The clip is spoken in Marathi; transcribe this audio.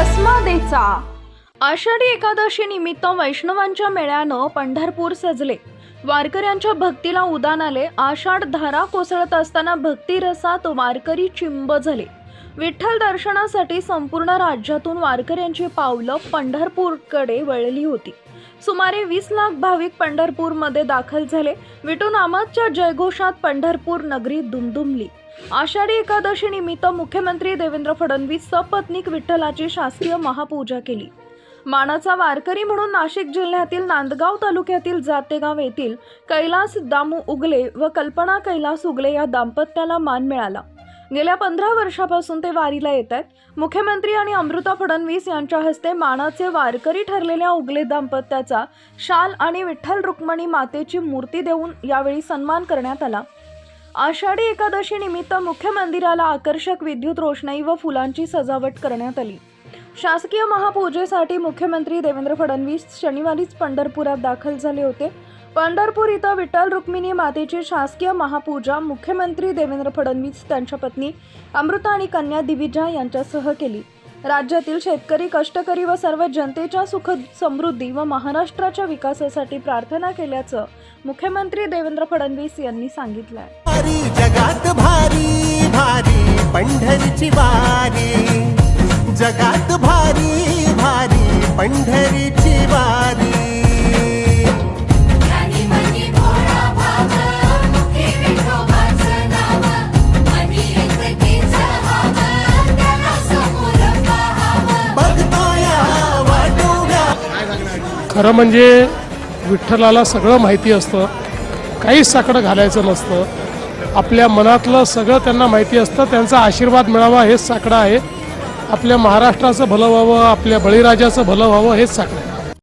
भस्मादेचा आषाढी एकादशी निमित्त वैष्णवांच्या मेळ्यानं पंढरपूर सजले. वारकऱ्यांच्या भक्तीला उदान आले. आषाढ धारा कोसळत असताना भक्तिरसात वारकरी चिंब झाले. विठ्ठल दर्शनासाठी संपूर्ण राज्यातून वारकऱ्यांची पावलं पंढरपूरकडे वळली होती. सुमारे वीस लाख भाविक पंढरपूरमध्ये दाखल झाले. विठुनामाच्या जयघोषात पंढरपूर नगरी दुमदुमली. आषाढी एकादशी निमित्त मुख्यमंत्री देवेंद्र फडणवीस सपत्नीक विठ्ठलाची शासकीय महापूजा केली. मानाचा वारकरी म्हणून नाशिक जिल्ह्यातील नांदगाव तालुक्यातील जातेगाव येथील कैलास दामू उगले व कल्पना कैलास उगले या दाम्पत्याला मान मिळाला. गेल्या पंधरा वर्षापासून ते वारीला येत आहेत. मुख्यमंत्री आणि अमृता फडणवीस यांच्या हस्ते मानाचे वारकरी ठरलेल्या उगले दाम्पत्याचा शाल आणि विठ्ठल रुक्मणी मातेची मूर्ती देऊन यावेळी सन्मान करण्यात आला. आषाढी एकादशी निमित्त मुख्य मंदिराला आकर्षक विद्युत रोषणाई व फुलांची सजावट करण्यात आली. शासकीय महापूजेसाठी मुख्यमंत्री देवेंद्र फडणवीस शनिवारीच पंढरपुरात दाखल झाले होते. पंढरपूर इथं विठ्ठल रुक्मिणी मातेची शासकीय महापूजा मुख्यमंत्री देवेंद्र फडणवीस त्यांच्या पत्नी अमृता आणि कन्या दिविजा यांच्यासह केली. राज्यातील शेतकरी कष्टकरी व सर्व जनतेच्या सुख समृद्धी व महाराष्ट्राच्या विकासासाठी प्रार्थना केल्याचं मुख्यमंत्री देवेंद्र फडणवीस यांनी सांगितलं आहे भारी जगात भारी भारी पंढरीची वारी. जगात भारी भारी पंढरीची वारी. वाटोव्या खरं म्हणजे विठ्ठलाला सगळं माहिती असतं. काहीच साकडं घालायचं नसतं. आपल्या मनातलं सगळं त्यांना माहिती असतं त्यांचा आशीर्वाद मिळावा हेच साकडं आहे. आपल्या महाराष्ट्राचं भलं व्हावं आपल्या बळीराजाचं भलं व्हावं हेच साकडं आहे.